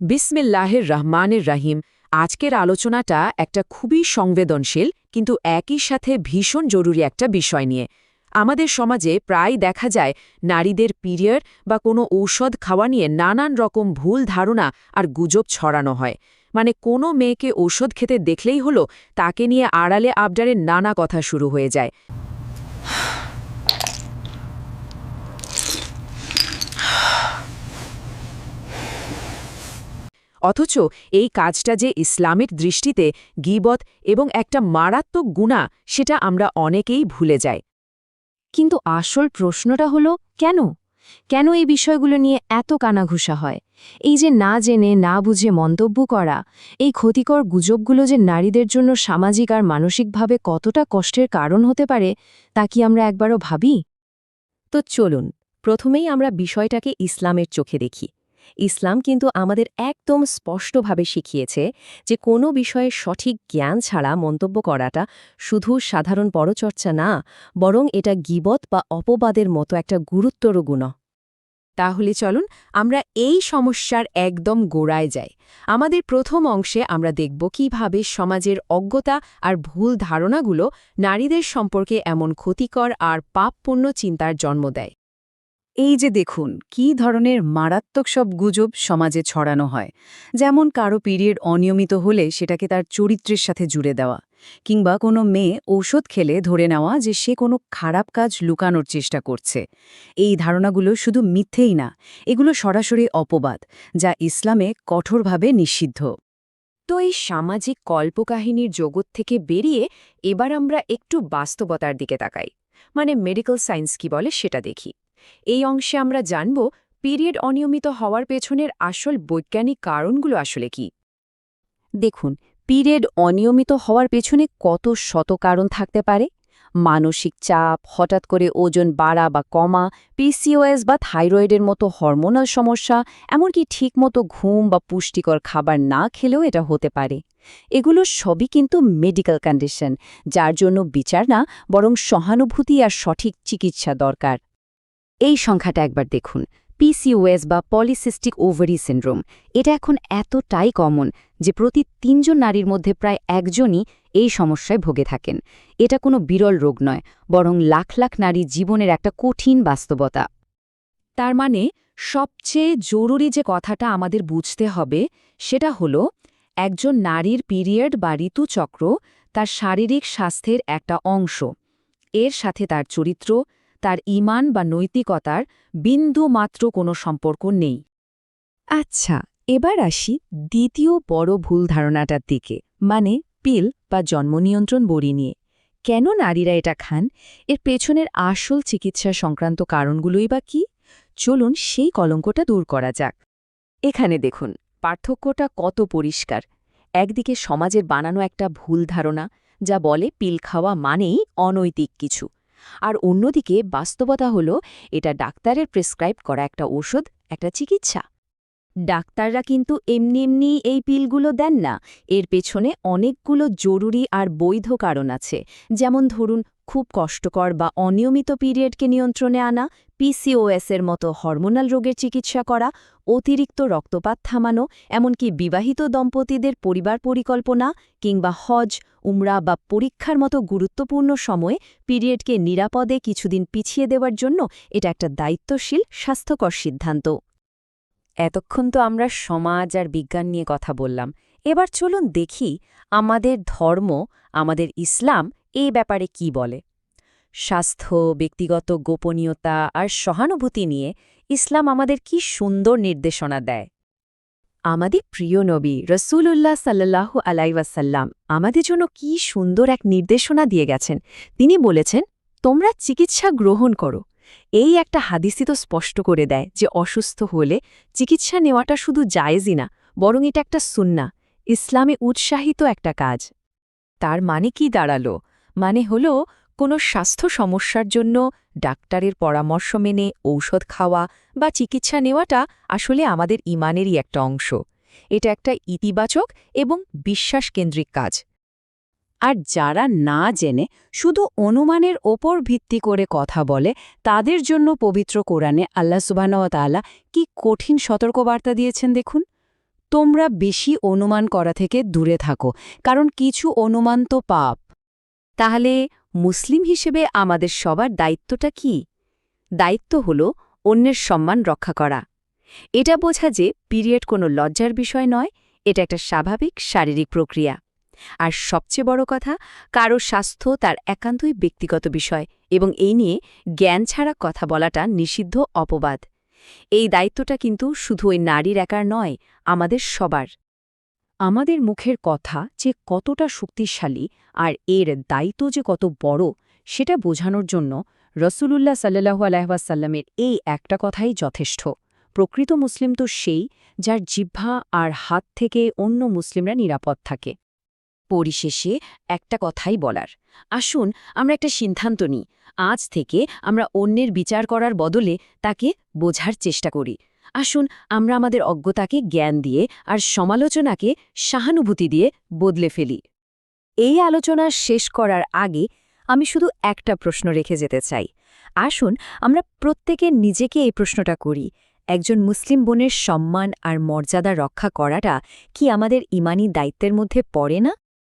বিসমিল্লাহের রহমানের রাহিম। আজকের আলোচনাটা একটা খুবই সংবেদনশীল, কিন্তু একই সাথে ভীষণ জরুরি একটা বিষয় নিয়ে। আমাদের সমাজে প্রায় দেখা যায়, নারীদের পিরিয়ড বা কোনো ঔষধ খাওয়া নিয়ে নানান রকম ভুল ধারণা আর গুজব ছড়ানো হয়। মানে কোনো মেয়েকে ঔষধ খেতে দেখলেই হলো, তাকে নিয়ে আড়ালে আবডারের নানা কথা শুরু হয়ে যায়। অথচ এই কাজটা যে ইসলামের দৃষ্টিতে গিবত এবং একটা মারাত্মক গুণা সেটা আমরা অনেকেই ভুলে যাই। কিন্তু আসল প্রশ্নটা হলো, কেন? কেন এই বিষয়গুলো নিয়ে এত কানাঘুষা হয়? এই যে না জেনে, না বুঝে মন্তব্য করা, এই ক্ষতিকর গুজবগুলো যে নারীদের জন্য সামাজিক আর মানসিকভাবে কতটা কষ্টের কারণ হতে পারে, তা কি আমরা একবারও ভাবি? তো চলুন, প্রথমেই আমরা বিষয়টাকে ইসলামের চোখে দেখি। ইসলাম কিন্তু আমাদের একদম স্পষ্টভাবে শিখিয়েছে যে কোনো বিষয়ে সঠিক জ্ঞান ছাড়া মন্তব্য করাটা শুধু সাধারণ পরচর্চা না, বরং এটা গিবত বা অপবাদের মতো একটা গুরুত্বর গুণ। তাহলে চলুন আমরা এই সমস্যার একদম গোড়ায় যাই। আমাদের প্রথম অংশে আমরা দেখব কীভাবে সমাজের অজ্ঞতা আর ভুল ধারণাগুলো নারীদের সম্পর্কে এমন ক্ষতিকর আর পাপপূর্ণ চিন্তার জন্ম দেয়। এই যে দেখুন, কি ধরনের মারাত্মক সব গুজব সমাজে ছড়ানো হয়। যেমন কারও পিরিয়ড অনিয়মিত হলে সেটাকে তার চরিত্রের সাথে জুড়ে দেওয়া, কিংবা কোনো মেয়ে ঔষধ খেলে ধরে নেওয়া যে সে কোনো খারাপ কাজ লুকানোর চেষ্টা করছে। এই ধারণাগুলো শুধু মিথ্যেই না, এগুলো সরাসরি অপবাদ, যা ইসলামে কঠোরভাবে নিষিদ্ধ। তো এই সামাজিক কল্পকাহিনীর জগৎ থেকে বেরিয়ে এবার আমরা একটু বাস্তবতার দিকে তাকাই। মানে মেডিকেল সায়েন্স কি বলে সেটা দেখি। এই অংশে আমরা জানব পিরিয়ড অনিয়মিত হওয়ার পেছনের আসল বৈজ্ঞানিক কারণগুলো আসলে কি। দেখুন, পিরিয়ড অনিয়মিত হওয়ার পেছনে কত শত কারণ থাকতে পারে? মানসিক চাপ, হঠাৎ করে ওজন বাড়া বা কমা পিসিওএস বা থাইরয়েডের মতো হরমোনাল সমস্যা, এমনকি ঠিকমতো ঘুম বা পুষ্টিকর খাবার না খেলেও এটা হতে পারে। এগুলো সবই কিন্তু মেডিকেল কন্ডিশন, যার জন্য বিচার না, বরং সহানুভূতি আর সঠিক চিকিৎসা দরকার। এই সংখ্যাটা একবার দেখুন। পিসিওএস বা পলিসিস্টিক ওভারি সিন্ড্রোম এটা এখন এতটাই কমন যে প্রতি তিনজন নারীর মধ্যে প্রায় একজনই এই সমস্যায় ভোগে থাকেন। এটা কোনো বিরল রোগ নয়, বরং লাখ লাখ নারী জীবনের একটা কঠিন বাস্তবতা। তার মানে সবচেয়ে জরুরি যে কথাটা আমাদের বুঝতে হবে, সেটা হলো একজন নারীর পিরিয়ড বা ঋতুচক্র তার শারীরিক স্বাস্থ্যের একটা অংশ। এর সাথে তার চরিত্র তার ইমান বা নৈতিকতার বিন্দু মাত্র কোনো সম্পর্ক নেই। আচ্ছা এবার আসি দ্বিতীয় বড় ভুল ধারণাটার দিকে মানে পিল বা জন্মনিয়ন্ত্রণ বড়ি নিয়ে। কেন নারীরা এটা খান? এর পেছনের আসল চিকিৎসা সংক্রান্ত কারণগুলোই বা কি? চলুন সেই কলঙ্কটা দূর করা যাক। এখানে দেখুন, পার্থক্যটা কত পরিষ্কার। একদিকে সমাজের বানানো একটা ভুল ধারণা, যা বলে পিল খাওয়া মানেই অনৈতিক কিছু। আর অন্যদিকে বাস্তবতা হলো, এটা ডাক্তারের প্রেসক্রাইব করা একটা ওষুধ একটা চিকিৎসা। ডাক্তাররা কিন্তু এমনি এমনি এই পিলগুলো দেন না। এর পেছনে অনেকগুলো জরুরি আর বৈধ কারণ আছে। যেমন ধরুন খুব কষ্টকর বা অনিয়মিত পিরিয়ডকে নিয়ন্ত্রণে আনা পিসিওএস এর মতো হরমোনাল রোগের চিকিৎসা করা, অতিরিক্ত রক্তপাত থামানো, এমনকি বিবাহিত দম্পতিদের পরিবার পরিকল্পনা কিংবা হজ, উমরা বা পরীক্ষার মতো গুরুত্বপূর্ণ সময়ে পিরিয়ডকে নিরাপদে কিছুদিন পিছিয়ে দেওয়ার জন্য এটা একটা দায়িত্বশীল, স্বাস্থ্যকর সিদ্ধান্ত। এতক্ষণ তো আমরা সমাজ আর বিজ্ঞান নিয়ে কথা বললাম। এবার চলুন দেখি আমাদের ধর্ম, আমাদের ইসলাম এই ব্যাপারে কি বলে? স্বাস্থ্য, ব্যক্তিগত গোপনীয়তা আর সহানুভূতি নিয়ে ইসলাম আমাদের কি সুন্দর নির্দেশনা দেয়? আমাদের প্রিয় নবী রসুলুল্লাহ সাল্লাহ আলাইওয়াসাল্লাম আমাদের জন্য কি সুন্দর এক নির্দেশনা দিয়ে গেছেন। তিনি বলেছেন, তোমরা চিকিৎসা গ্রহণ করো। এই একটা হাদিসি তো স্পষ্ট করে দেয় যে অসুস্থ হলে চিকিৎসা নেওয়াটা শুধু জায়েজই না, বরং এটা একটা সুন্না ইসলামে উৎসাহিত একটা কাজ। তার মানে কি দাঁড়াল? মানে হল, কোনো স্বাস্থ্য সমস্যার জন্য ডাক্তারের পরামর্শ মেনে ঔষধ খাওয়া বা চিকিৎসা নেওয়াটা আসলে আমাদের ইমানেরই একটা অংশ। এটা একটা ইতিবাচক এবং বিশ্বাসকেন্দ্রিক কাজ। আর যারা না জেনে শুধু অনুমানের ওপর ভিত্তি করে কথা বলে, তাদের জন্য পবিত্র কোরআনে আল্লাহ সুবাহতালা কি কঠিন সতর্কবার্তা দিয়েছেন দেখুন। তোমরা বেশি অনুমান করা থেকে দূরে থাকো, কারণ কিছু অনুমান তো পাপ। তাহলে মুসলিম হিসেবে আমাদের সবার দায়িত্বটা কি? দায়িত্ব হল অন্যের সম্মান রক্ষা করা। এটা বোঝা যে পিরিয়ড কোনো লজ্জার বিষয় নয়, এটা একটা স্বাভাবিক শারীরিক প্রক্রিয়া। আর সবচেয়ে বড় কথা, কারও স্বাস্থ্য তার একান্তই ব্যক্তিগত বিষয় এবং এই নিয়ে জ্ঞান ছাড়া কথা বলাটা নিষিদ্ধ, অপবাদ। এই দায়িত্বটা কিন্তু শুধু ওই নারীর একার নয়, আমাদের সবার। আমাদের মুখের কথা যে কতটা শক্তিশালী আর এর দায়িত্ব যে কত বড়, সেটা বোঝানোর জন্য রসুলুল্লাহ সাল্লাহু আলাইসাল্লামের এই একটা কথাই যথেষ্ট। প্রকৃত মুসলিম তো সেই যার জিহ্বা আর হাত থেকে অন্য মুসলিমরা নিরাপদ থাকে। পরিশেষে একটা কথাই বলার। আসুন আমরা একটা সিদ্ধান্ত নিই। আজ থেকে আমরা অন্যের বিচার করার বদলে তাকে বোঝার চেষ্টা করি। আসুন, আমরা আমাদের অজ্ঞতাকে জ্ঞান দিয়ে আর সমালোচনাকে সহানুভূতি দিয়ে বদলে ফেলি। এই আলোচনা শেষ করার আগে আমি শুধু একটা প্রশ্ন রেখে যেতে চাই। আসুন, আমরা প্রত্যেকে নিজেকে এই প্রশ্নটা করি। একজন মুসলিম বোনের সম্মান আর মর্যাদা রক্ষা করাটা কি আমাদের ইমানি দায়িত্বের মধ্যে পড়ে না?